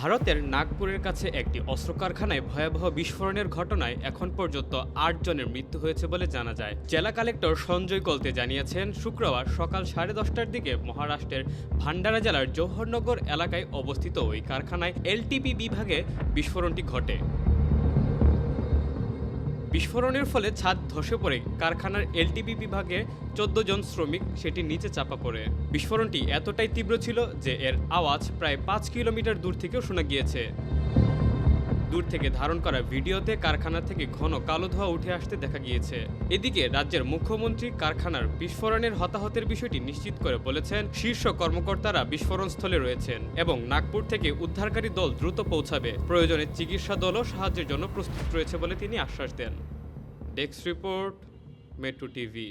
ভারতের নাগপুরের কাছে একটি অস্ত্র কারখানায় ভয়াবহ বিস্ফোরণের ঘটনায় এখন পর্যন্ত আট জনের মৃত্যু হয়েছে বলে জানা যায়। জেলা কালেক্টর সঞ্জয় কলতে জানিয়েছেন, শুক্রবার সকাল সাড়ে দশটার দিকে মহারাষ্ট্রের ভান্ডারা জেলার জওহরনগর এলাকায় অবস্থিত ওই কারখানায় এলটিপি বিভাগে বিস্ফোরণটি ঘটে। বিস্ফোরণের ফলে ছাদ ধসে পড়ে। কারখানার এলটিপি বিভাগে চোদ্দ জন শ্রমিক সেটি নিচে চাপা পড়ে। বিস্ফোরণটি এতটাই তীব্র ছিল যে এর আওয়াজ প্রায় পাঁচ কিলোমিটার দূর থেকেও শোনা গিয়েছে। দূর থেকে ধারণ করা ভিডিওতে কারখানা থেকে ঘন কালো ধোঁয়া উঠে আসতে দেখা গিয়েছে। এদিকে রাজ্যের মুখ্যমন্ত্রী কারখানার বিস্ফোরণের হতাহতের বিষয়টি নিশ্চিত করে বলেছেন, শীর্ষ কর্মকর্তারা বিস্ফোরণস্থলে রয়েছেন এবং নাগপুর থেকে উদ্ধারকারী দল দ্রুত পৌঁছাবে। প্রয়োজনে চিকিৎসা দলও সাহায্যের জন্য প্রস্তুত রয়েছে বলে তিনি আশ্বাস দেন। Desk report, metro TV.